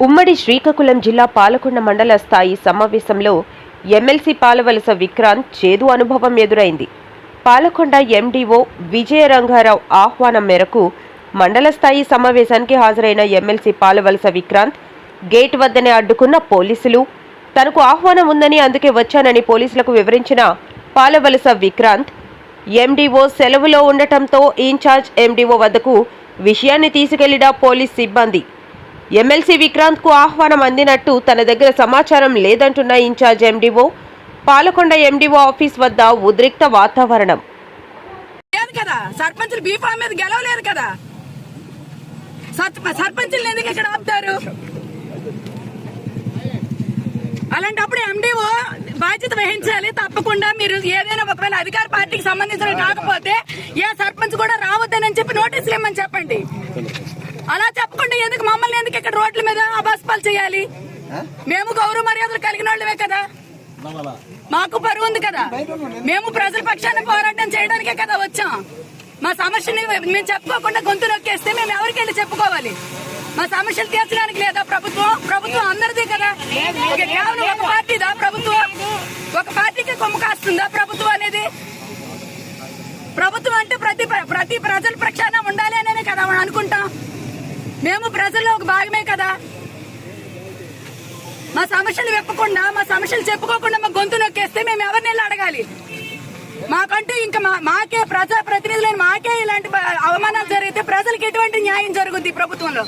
ఉమ్మడి శ్రీకాకుళం జిల్లా పాలకొండ మండల స్థాయి సమావేశంలో ఎమ్మెల్సీ పాలవలస విక్రాంత్ చేదు అనుభవం ఎదురైంది. పాలకొండ ఎండీఓ విజయరంగారావు ఆహ్వానం మేరకు మండల స్థాయి సమావేశానికి హాజరైన ఎమ్మెల్సీ పాలవలస విక్రాంత్ గేట్ వద్దనే అడ్డుకున్న పోలీసులు తనకు ఆహ్వానం ఉందని అందుకే వచ్చానని పోలీసులకు వివరించిన పాలవలస విక్రాంత్ ఎండీఓ సెలవులో ఉండటంతో ఇన్ఛార్జ్ ఎండీఓ వద్దకు విషయాన్ని తీసుకెళ్ళిన పోలీస్ సిబ్బంది ఎమ్మెల్సీ విక్రాంత్కు ఆహ్వానం అందినట్టు తన దగ్గర సమాచారం లేదంటున్న in charge MDO Palakonda MDO office వద్ద ఉద్రిక్త వాతావరణం. లేదు కదా సర్పంచులు బీఫామ్ మీద గెలవలేదు కదా. సర్పంచులు ఎందుకు ఇక్కడ ఆపుతారు? అలాంటప్పుడు ఎండిఓ బాధ్యత వహించాలి తప్పకుండా మీరు ఏదైనా ఒకవేళ అధికార పార్టీకి సంబంధించిన కాకపోతే ఏ సర్పంచ్ కూడా రావద్దని చెప్పి నోటీసులు ఇమ్మని చెప్పండి. అలా చెప్పకుండా ఎందుకు ఇక్కడ రోడ్ల మీద అబాస్పాలు చేయాలి. మేము గౌరవ మర్యాదలు కలిగిన వాళ్ళమే కదా. మాకు పరువు ఉంది కదా. మేము ప్రజల పక్షాన పోరాటం చేయడానికే కదా వచ్చాం. మా సమస్యని మేము చెప్పుకోకుండా గొంతు నొక్కేస్తే మేము ఎవరికి వెళ్ళి చెప్పుకోవాలి? మా సమస్యలు తీర్చడానికి లేదా ప్రభుత్వం? ప్రభుత్వం అందరిది కదా. కేవలం ఒక పార్టీదా ప్రభుత్వం? ఒక పార్టీకి కొమ్ము కాస్తుందా ప్రభుత్వం అనేది? ప్రభుత్వం అంటే ప్రతి ప్రతి మేము ప్రజల్లో ఒక భాగమే కదా. మా సమస్యలు వెప్పకుండా మా సమస్యలు చెప్పుకోకుండా మా గొంతు నొక్కేస్తే మేము ఎవరిని వెళ్ళి అడగాలి? మాకంటూ ఇంకా మా- మాకే ప్రజా ప్రతినిధులైన మాకే ఇలాంటి అవమానాలు జరిగితే ప్రజలకు ఎటువంటి న్యాయం జరుగుద్ది ప్రభుత్వంలో?